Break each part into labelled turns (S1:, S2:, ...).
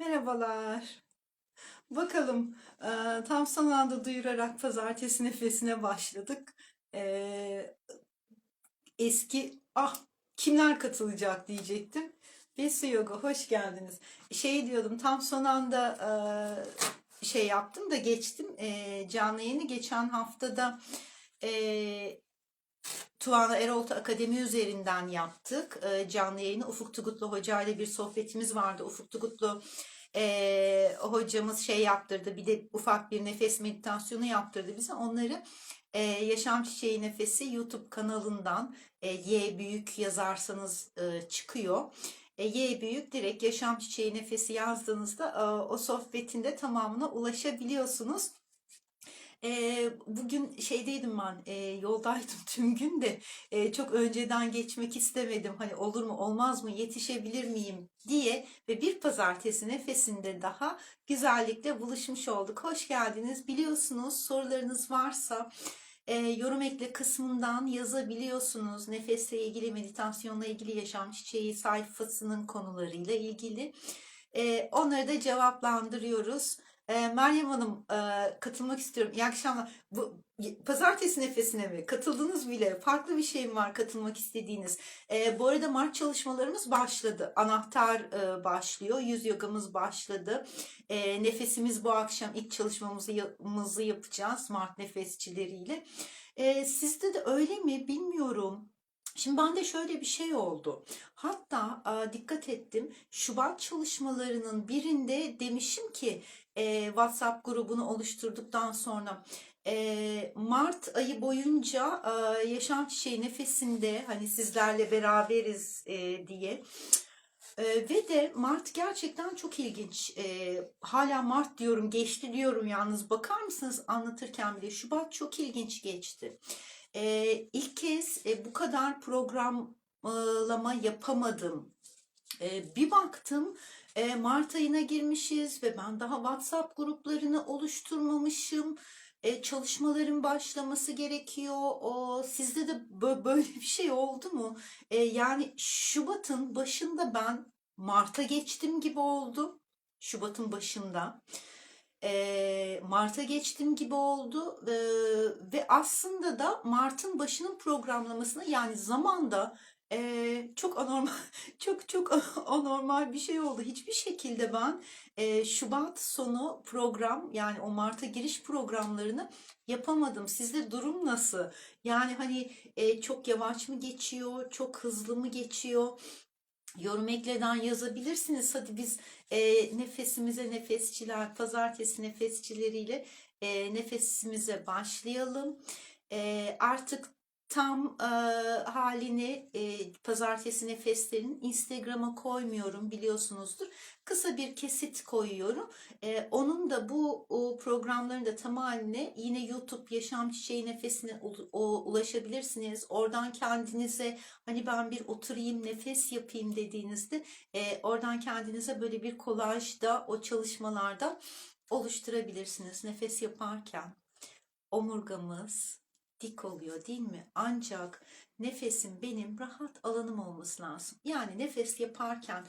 S1: Merhabalar. Bakalım tam son anda duyurarak pazartesi nefesine başladık. Eski ah kimler katılacak diyecektim. Besu Yoga hoş geldiniz. Şey diyordum tam son anda şey yaptım da geçtim canlı yayını geçen haftada Tuana Erolta Akademi üzerinden yaptık. Ee, canlı yayını Ufuk Tugutlu Hoca ile bir sohbetimiz vardı. Ufuk Tugutlu e, hocamız şey yaptırdı. Bir de ufak bir nefes meditasyonu yaptırdı bize. Onları e, Yaşam Çiçeği Nefesi YouTube kanalından e, Y büyük yazarsanız e, çıkıyor. E, Y büyük direkt Yaşam Çiçeği Nefesi yazdığınızda e, o sohbetin de tamamına ulaşabiliyorsunuz. Ee, bugün şeydeydim ben, e, yoldaydım tüm gün de e, çok önceden geçmek istemedim. Hani olur mu olmaz mı yetişebilir miyim diye ve bir pazartesi nefesinde daha güzellikle buluşmuş olduk. Hoş geldiniz. Biliyorsunuz sorularınız varsa e, yorum ekle kısmından yazabiliyorsunuz. Nefesle ilgili, meditasyonla ilgili, yaşam çiçeği sayfasının konularıyla ilgili. E, onları da cevaplandırıyoruz. Meryem Hanım katılmak istiyorum. İyi akşamlar. Bu pazartesi nefesine mi? Katıldınız bile. Farklı bir şey mi var katılmak istediğiniz? Bu arada Mart çalışmalarımız başladı. Anahtar başlıyor. Yüz yogamız başladı. Nefesimiz bu akşam ilk çalışmamızı yapacağız. Mart nefesçileriyle. Sizde de öyle mi bilmiyorum. Şimdi bende şöyle bir şey oldu. Hatta a, dikkat ettim. Şubat çalışmalarının birinde demişim ki e, WhatsApp grubunu oluşturduktan sonra e, Mart ayı boyunca e, Yaşam Çiçeği Nefesinde hani sizlerle beraberiz e, diye e, ve de Mart gerçekten çok ilginç. E, hala Mart diyorum, geçti diyorum yalnız. Bakar mısınız anlatırken bile Şubat çok ilginç geçti. E, ilk kez e, bu kadar programlama yapamadım. E, bir baktım e, Mart ayına girmişiz ve ben daha WhatsApp gruplarını oluşturmamışım. E, çalışmaların başlaması gerekiyor. O sizde de bö- böyle bir şey oldu mu? E, yani Şubat'ın başında ben Mart'a geçtim gibi oldu. Şubat'ın başında. E, Mart'a geçtim gibi oldu E, ve aslında da Mart'ın başının programlamasına yani zamanda e, çok anormal çok çok anormal bir şey oldu. Hiçbir şekilde ben e, Şubat sonu program yani o Mart'a giriş programlarını yapamadım. Sizde durum nasıl? Yani hani e, çok yavaş mı geçiyor, çok hızlı mı geçiyor? Yorum ekleden yazabilirsiniz. Hadi biz e, nefesimize nefesçiler, pazartesi nefesçileriyle e, nefesimize başlayalım. E, artık tam e, halini e, pazartesi nefeslerin Instagram'a koymuyorum biliyorsunuzdur. Kısa bir kesit koyuyorum. E, onun da bu o programların da tam haline yine YouTube Yaşam Çiçeği Nefesine u- o- ulaşabilirsiniz. Oradan kendinize hani ben bir oturayım nefes yapayım dediğinizde e, oradan kendinize böyle bir kolajda o çalışmalarda oluşturabilirsiniz nefes yaparken. Omurgamız dik oluyor değil mi? Ancak nefesim benim rahat alanım olması lazım. Yani nefes yaparken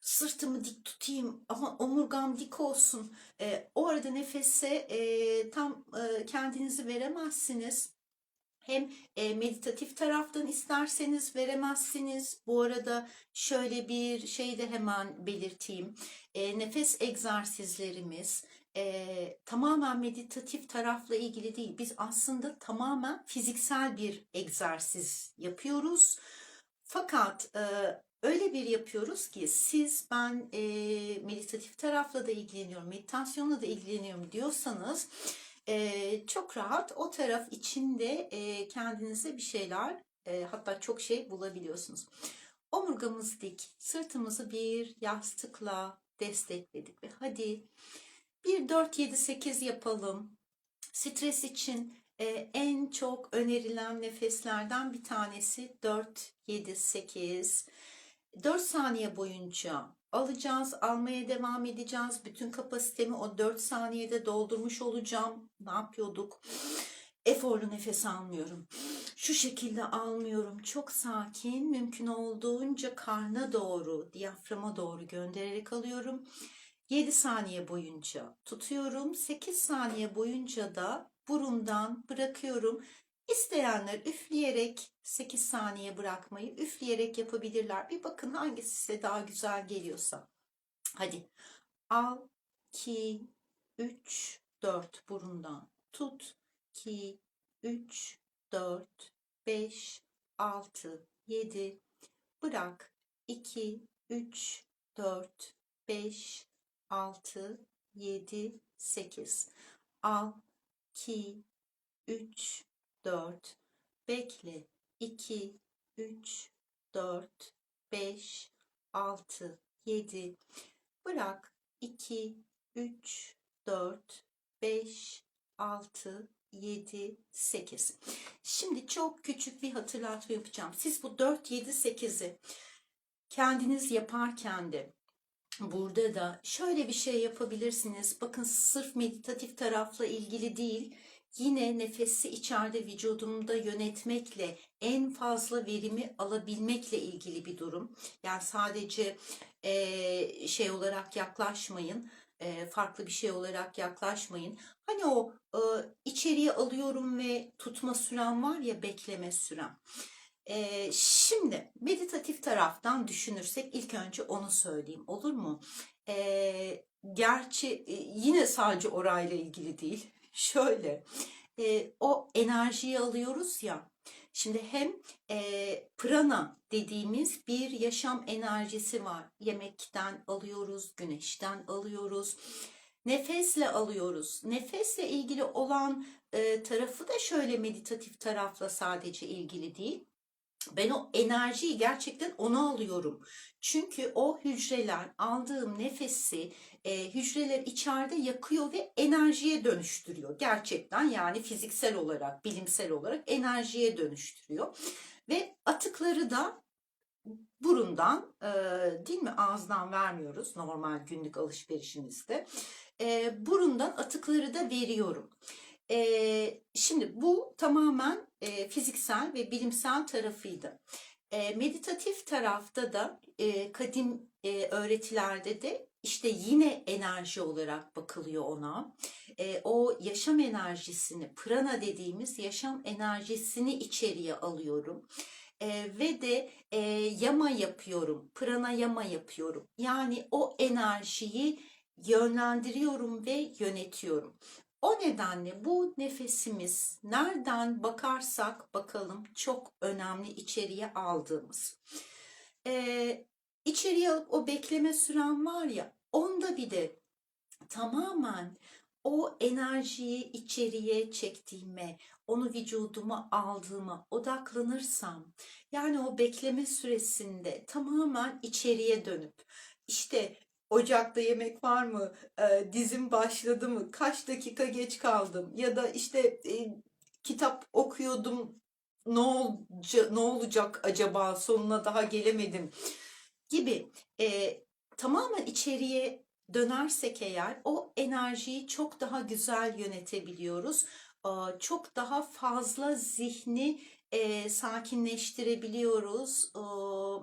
S1: sırtımı dik tutayım ama omurgam dik olsun. E, o arada nefese e, tam e, kendinizi veremezsiniz. Hem e, meditatif taraftan isterseniz veremezsiniz. Bu arada şöyle bir şey de hemen belirteyim. E, nefes egzersizlerimiz e, tamamen meditatif tarafla ilgili değil. Biz aslında tamamen fiziksel bir egzersiz yapıyoruz. Fakat öyle bir yapıyoruz ki siz ben meditatif tarafla da ilgileniyorum, meditasyonla da ilgileniyorum diyorsanız e, çok rahat o taraf içinde e, kendinize bir şeyler e, hatta çok şey bulabiliyorsunuz. Omurgamız dik, sırtımızı bir yastıkla destekledik ve hadi bir 4 7 8 yapalım. Stres için e, en çok önerilen nefeslerden bir tanesi 4 7 8. 4 saniye boyunca alacağız, almaya devam edeceğiz. Bütün kapasitemi o 4 saniyede doldurmuş olacağım. Ne yapıyorduk? Eforlu nefes almıyorum. Şu şekilde almıyorum. Çok sakin, mümkün olduğunca karna doğru, diyaframa doğru göndererek alıyorum. 7 saniye boyunca tutuyorum. 8 saniye boyunca da burundan bırakıyorum. İsteyenler üfleyerek 8 saniye bırakmayı üfleyerek yapabilirler. Bir bakın hangisi size daha güzel geliyorsa. Hadi. Al. 2 3 4 burundan tut. 2 3 4 5 6 7 bırak. 2 3 4 5 6 7 8 al. 2 3 4 bekle 2 3 4 5 6 7 bırak 2 3 4 5 6 7 8 Şimdi çok küçük bir hatırlatma yapacağım. Siz bu 4 7 8'i kendiniz yaparken de burada da şöyle bir şey yapabilirsiniz. Bakın sırf meditatif tarafla ilgili değil. Yine nefesi içeride vücudumda yönetmekle en fazla verimi alabilmekle ilgili bir durum. Yani sadece eee, şey olarak yaklaşmayın. eee, farklı bir şey olarak yaklaşmayın. Hani o e, içeriye alıyorum ve tutma sürem var ya bekleme sürem. Ee, şimdi meditatif taraftan düşünürsek ilk önce onu söyleyeyim olur mu? Ee, gerçi e, yine sadece orayla ilgili değil. Şöyle e, o enerjiyi alıyoruz ya. Şimdi hem e, prana dediğimiz bir yaşam enerjisi var. Yemekten alıyoruz, güneşten alıyoruz. Nefesle alıyoruz. Nefesle ilgili olan e, tarafı da şöyle meditatif tarafla sadece ilgili değil. Ben o enerjiyi gerçekten ona alıyorum. Çünkü o hücreler aldığım nefesi e, hücreler içeride yakıyor ve enerjiye dönüştürüyor. Gerçekten yani fiziksel olarak, bilimsel olarak enerjiye dönüştürüyor. Ve atıkları da burundan e, değil mi ağızdan vermiyoruz normal günlük alışverişimizde. E, burundan atıkları da veriyorum. E, şimdi bu tamamen e, fiziksel ve bilimsel tarafıydı. E, meditatif tarafta da e, kadim e, öğretilerde de işte yine enerji olarak bakılıyor ona. E, o yaşam enerjisini, prana dediğimiz yaşam enerjisini içeriye alıyorum. E, ve de e, yama yapıyorum, prana yama yapıyorum. Yani o enerjiyi yönlendiriyorum ve yönetiyorum. O nedenle bu nefesimiz nereden bakarsak bakalım çok önemli içeriye aldığımız. Ee, içeriye alıp o bekleme süren var ya onda bir de tamamen o enerjiyi içeriye çektiğime, onu vücuduma aldığıma odaklanırsam, yani o bekleme süresinde tamamen içeriye dönüp, işte ocakta yemek var mı, e, dizim başladı mı, kaç dakika geç kaldım? Ya da işte e, kitap okuyordum, ne olacak, ne olacak acaba, sonuna daha gelemedim gibi. E, tamamen içeriye dönersek eğer o enerjiyi çok daha güzel yönetebiliyoruz. Aa, Çok daha fazla zihni e, sakinleştirebiliyoruz. Aa,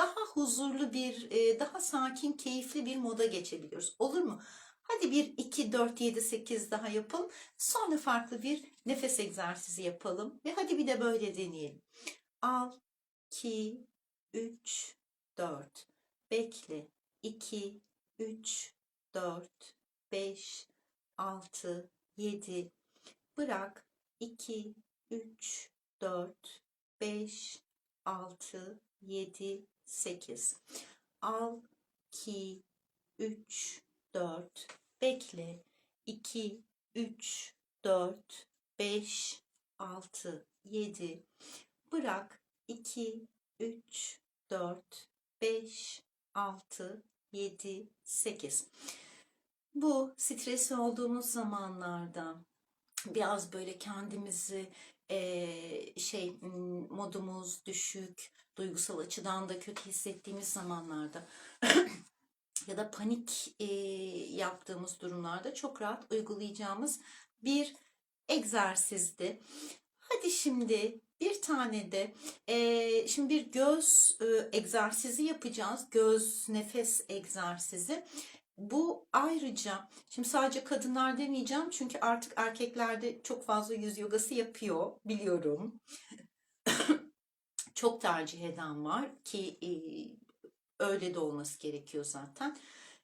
S1: Daha huzurlu bir, e, daha sakin, keyifli bir moda geçebiliyoruz. Olur mu? Hadi bir 2, 4, 7, 8 daha yapalım. Sonra farklı bir nefes egzersizi yapalım. Ve hadi bir de böyle deneyelim. Al, 2, 3, 4. Bekle. 2, 3, 4, 5, 6, 7. Bırak. 2, 3, 4, 5, 6, 7, 8. Al. 2, 3, 4. Bekle. 2, 3, 4, 5, 6, 7. Bırak. 2, 3, 4, 5, 6, 7, 8. Bu stresli olduğumuz zamanlarda biraz böyle kendimizi eee, şey modumuz düşük, duygusal açıdan da kötü hissettiğimiz zamanlarda ya da panik eee, yaptığımız durumlarda çok rahat uygulayacağımız bir egzersizdi. Hadi şimdi Bir tane de eee, şimdi bir göz e, egzersizi yapacağız. Göz nefes egzersizi. Bu ayrıca şimdi sadece kadınlar demeyeceğim çünkü artık erkeklerde çok fazla yüz yogası yapıyor biliyorum. Çok tercih eden var ki e, öyle de olması gerekiyor zaten.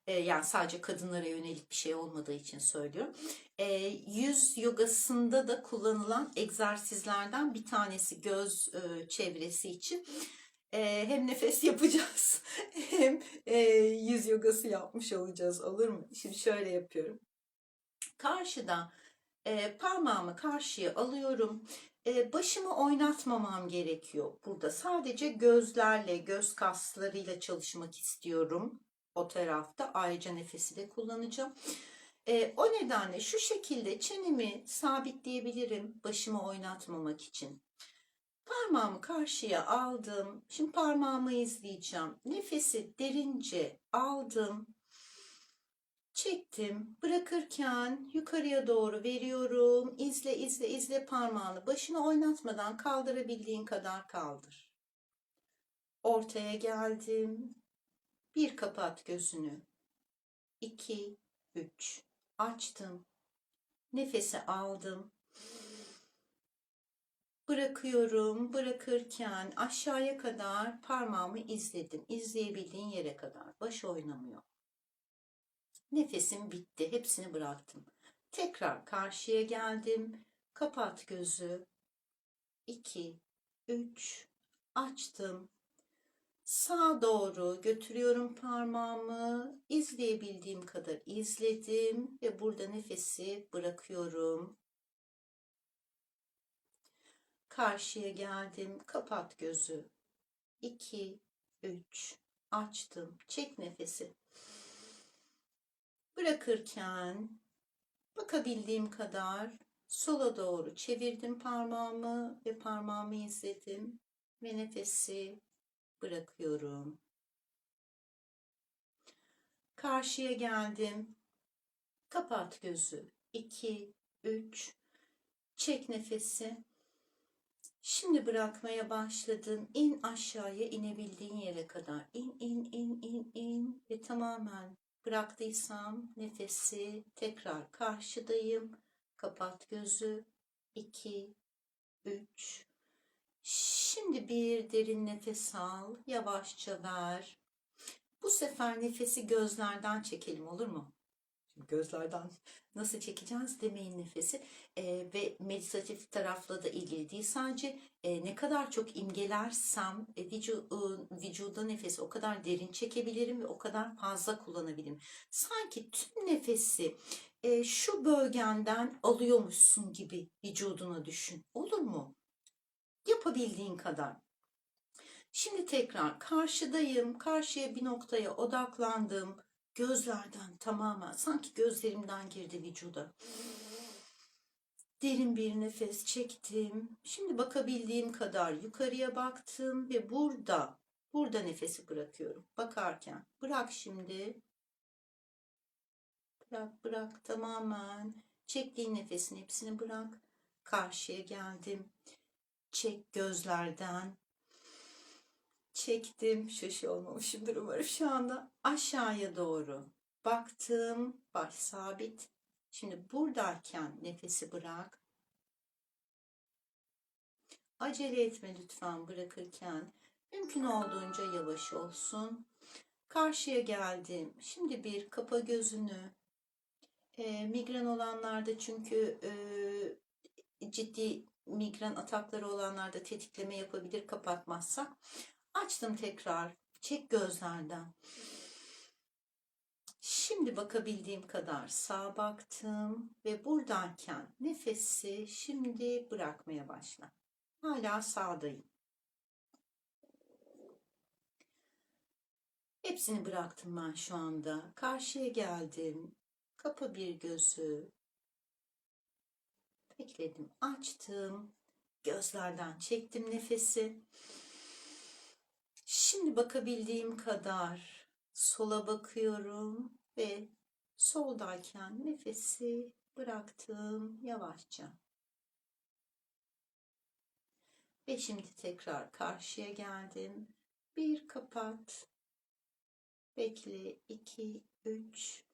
S1: E, yani sadece kadınlara yönelik bir şey olmadığı için söylüyorum. E, yüz yogasında da kullanılan egzersizlerden bir tanesi göz e, çevresi için. Hem nefes yapacağız hem yüz yogası yapmış olacağız olur mu? Şimdi şöyle yapıyorum. Karşıda e, parmağımı karşıya alıyorum. Başımı oynatmamam gerekiyor burada. Sadece gözlerle, göz kaslarıyla çalışmak istiyorum o tarafta. Ayrıca nefesi de kullanacağım. O nedenle şu şekilde çenemi sabitleyebilirim başımı oynatmamak için. Parmağımı karşıya aldım. Şimdi parmağımı izleyeceğim. Nefesi derince aldım. Çektim. Bırakırken yukarıya doğru veriyorum. İzle, izle, izle parmağını. Başını oynatmadan kaldırabildiğin kadar kaldır. Ortaya geldim. Bir kapat gözünü. İki, üç. Açtım. Nefesi aldım. Bırakıyorum. Bırakırken aşağıya kadar parmağımı izledim. İzleyebildiğin yere kadar. Baş oynamıyor. Nefesim bitti. Hepsini bıraktım. Tekrar karşıya geldim. Kapat gözü. 2 3 açtım. Sağa doğru götürüyorum parmağımı. İzleyebildiğim kadar izledim ve burada nefesi bırakıyorum. Karşıya geldim. Kapat gözü. 2 3 açtım. Çek nefesi. Bırakırken bakabildiğim kadar sola doğru çevirdim parmağımı ve parmağımı izledim ve nefesi bırakıyorum. Karşıya geldim. Kapat gözü. 2 3 Çek nefesi. Şimdi bırakmaya başladın. İn aşağıya inebildiğin yere kadar. İn in in in in ve tamamen Bıraktıysam nefesi tekrar karşıdayım. Kapat gözü. 2 3 Şimdi bir derin nefes al. Yavaşça ver. Bu sefer nefesi gözlerden çekelim olur mu? Gözlerden nasıl çekeceğiz demeyin nefesi e, ve meditatif tarafla da ilgili değil sadece e, ne kadar çok imgelersem e, vücu, e, vücuda nefesi o kadar derin çekebilirim ve o kadar fazla kullanabilirim. Sanki tüm nefesi e, şu bölgenden alıyormuşsun gibi vücuduna düşün olur mu? Yapabildiğin kadar. Şimdi tekrar karşıdayım, karşıya bir noktaya odaklandım Gözlerden tamamen sanki gözlerimden girdi vücuda. Derin bir nefes çektim. Şimdi bakabildiğim kadar yukarıya baktım ve burada burada nefesi bırakıyorum. Bakarken bırak şimdi. Bırak bırak tamamen. Çektiğin nefesin hepsini bırak. Karşıya geldim. Çek gözlerden çektim. Şaşı olmamışımdır umarım şu anda. Aşağıya doğru baktım. Baş sabit. Şimdi buradayken nefesi bırak. Acele etme lütfen bırakırken. Mümkün olduğunca yavaş olsun. Karşıya geldim. Şimdi bir kapa gözünü. E, migren olanlarda çünkü e, ciddi migren atakları olanlarda tetikleme yapabilir kapatmazsak. Açtım tekrar. Çek gözlerden. Şimdi bakabildiğim kadar sağa baktım ve buradayken nefesi şimdi bırakmaya başla. Hala sağdayım. Hepsini bıraktım ben şu anda. Karşıya geldim. Kapa bir gözü. Bekledim, açtım. Gözlerden çektim nefesi. Şimdi bakabildiğim kadar sola bakıyorum ve soldayken nefesi bıraktım yavaşça. Ve şimdi tekrar karşıya geldim. Bir kapat. Bekle. 2, 3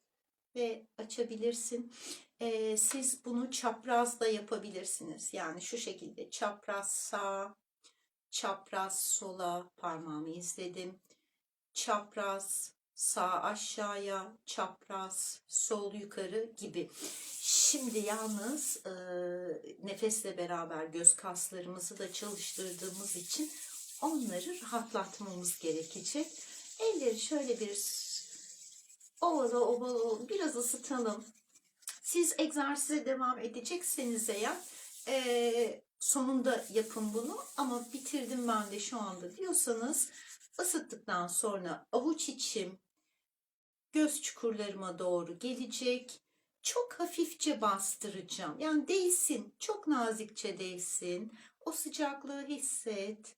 S1: ve açabilirsin. Ee, siz bunu çapraz da yapabilirsiniz. Yani şu şekilde çapraz sağ, çapraz sola parmağımı izledim. Çapraz sağ aşağıya, çapraz sol yukarı gibi. Şimdi yalnız e, nefesle beraber göz kaslarımızı da çalıştırdığımız için onları rahatlatmamız gerekecek. Elleri şöyle bir ovala ovala biraz ısıtalım. Siz egzersize devam edecekseniz eğer e, sonunda yapın bunu ama bitirdim ben de şu anda diyorsanız ısıttıktan sonra avuç içim göz çukurlarıma doğru gelecek. Çok hafifçe bastıracağım. Yani değsin, çok nazikçe değsin. O sıcaklığı hisset.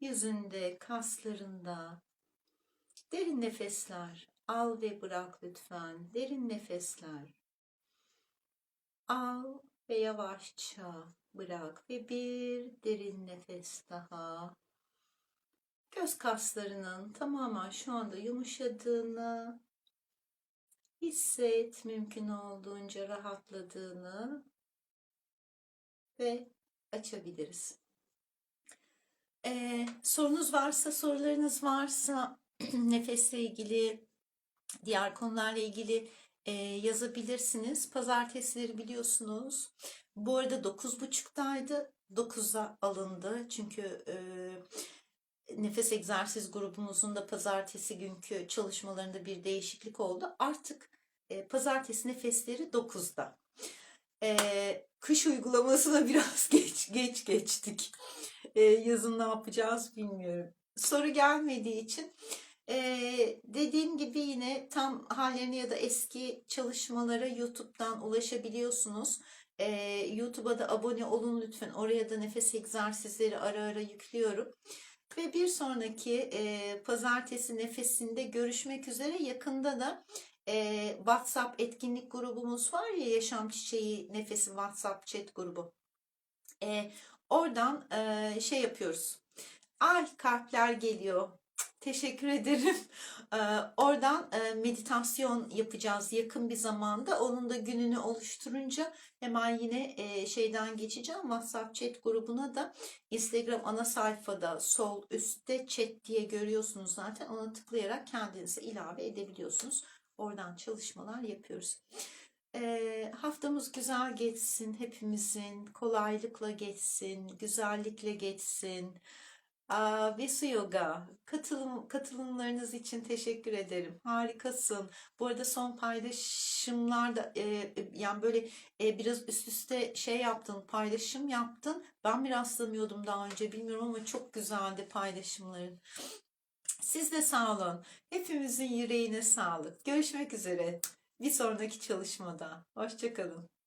S1: Yüzünde, kaslarında. Derin nefesler. Al ve bırak lütfen. Derin nefesler. Al ve yavaşça bırak ve bir derin nefes daha. Göz kaslarının tamamen şu anda yumuşadığını hisset, mümkün olduğunca rahatladığını ve açabiliriz. Ee, sorunuz varsa, sorularınız varsa nefesle ilgili, diğer konularla ilgili e, yazabilirsiniz. Pazartesileri biliyorsunuz. Bu arada 9.30'daydı. 9'a alındı. Çünkü e, nefes egzersiz grubumuzun da pazartesi günkü çalışmalarında bir değişiklik oldu. Artık e, pazartesi nefesleri 9'da. E, kış uygulamasına biraz geç geç geçtik. E, yazın ne yapacağız bilmiyorum. Soru gelmediği için ee, dediğim gibi yine tam hallerini ya da eski çalışmalara YouTube'dan ulaşabiliyorsunuz. YouTube'a da abone olun lütfen. Oraya da nefes egzersizleri ara ara yüklüyorum. Ve bir sonraki e, pazartesi nefesinde görüşmek üzere. Yakında da e, WhatsApp etkinlik grubumuz var ya Yaşam Çiçeği Nefesi WhatsApp chat grubu. E, oradan e, şey yapıyoruz. Ay kalpler geliyor. Teşekkür ederim. Ee, oradan e, meditasyon yapacağız yakın bir zamanda. Onun da gününü oluşturunca hemen yine e, şeyden geçeceğim. WhatsApp chat grubuna da Instagram ana sayfada sol üstte chat diye görüyorsunuz zaten. Ona tıklayarak kendinize ilave edebiliyorsunuz. Oradan çalışmalar yapıyoruz. Ee, haftamız güzel geçsin hepimizin. Kolaylıkla geçsin, güzellikle geçsin. Aa, Vesu Yoga, katılım, katılımlarınız için teşekkür ederim. Harikasın. Bu arada son paylaşımlarda e, e, yani böyle e, biraz üst üste şey yaptın, paylaşım yaptın. Ben mi rastlamıyordum daha önce bilmiyorum ama çok güzeldi paylaşımların. Siz de sağ olun. Hepimizin yüreğine sağlık. Görüşmek üzere bir sonraki çalışmada. Hoşçakalın.